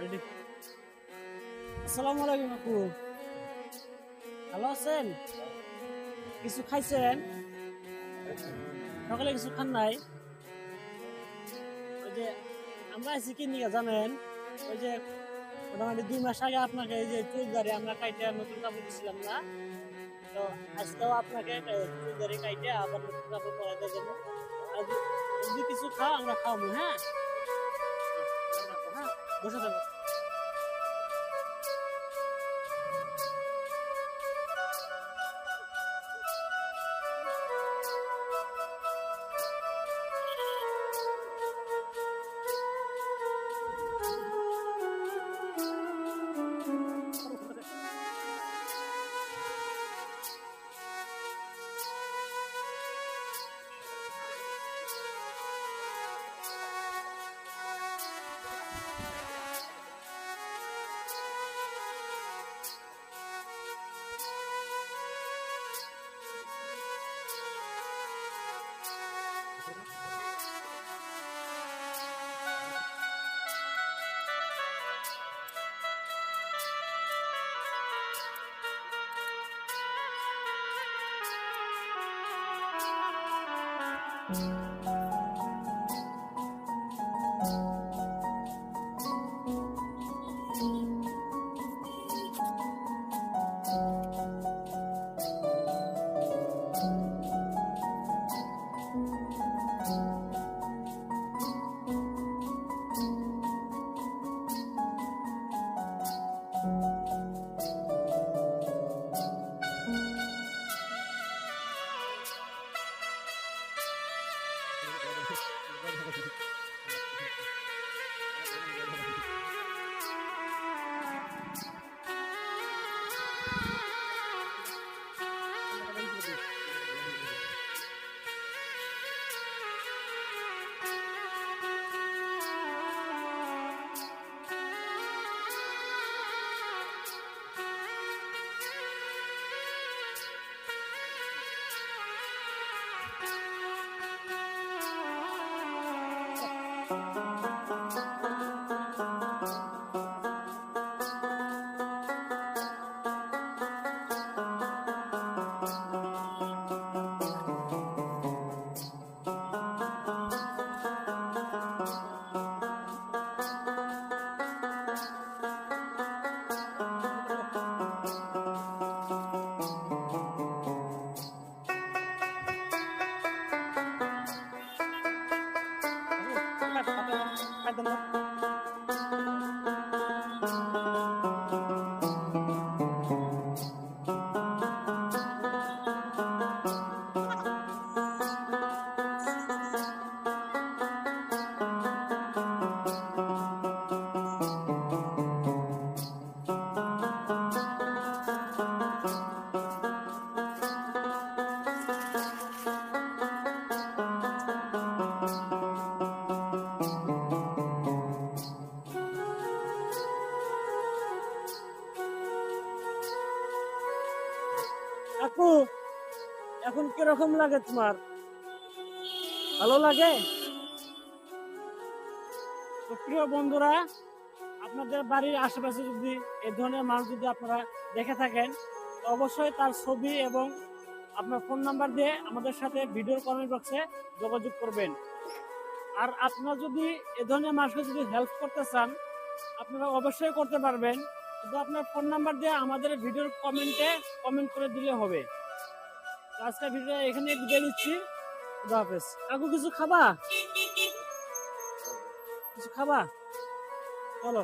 Ready আপু ভালো আছেন কিছু খাইছেন সকালে কিছু খান নাই ওই যে আমরা আছি কি নিয়ে জানেন ওই যে মোটামুটি দুই মাস আগে আপনাকে এই যে চুল দাঁড়িয়ে আমরা কাইটে নতুন কাপড় দিছিলাম না তো আজকেও আপনাকে এই চুল দাঁড়িয়ে কাইটে আবার নতুন কাপড় দেওয়ার জন্য আর যদি কিছু খাও আমরা খাওয়াবো হ্যাঁ 不是这么。হ্যাঁ বসে থাকো আপু এখন কীরকম লাগে তোমার? ভালো লাগে? তো প্রিয় বন্ধুরা, আপনাদের বাড়ির আশেপাশে যদি এই ধরনের মানুষ যদি আপনারা দেখে থাকেন অবশ্যই তার ছবি এবং আপনার ফোন নাম্বার দিয়ে আমাদের সাথে ভিডিও কমেন্ট বক্সে যোগাযোগ করবেন। আর আপনারা যদি এ ধরনের মানুষকে যদি হেল্প করতে চান, আপনারা অবশ্যই করতে পারবেন। শুধু আপনার ফোন নাম্বার দিয়ে আমাদের ভিডিওর কমেন্টে কমেন্ট করে দিলে হবে। আজকে ভিডিও এখানে বিদায় নিচ্ছি। খুদা হাফেজ। কাকু, কিছু খাবা? কিছু খাবা? চলো।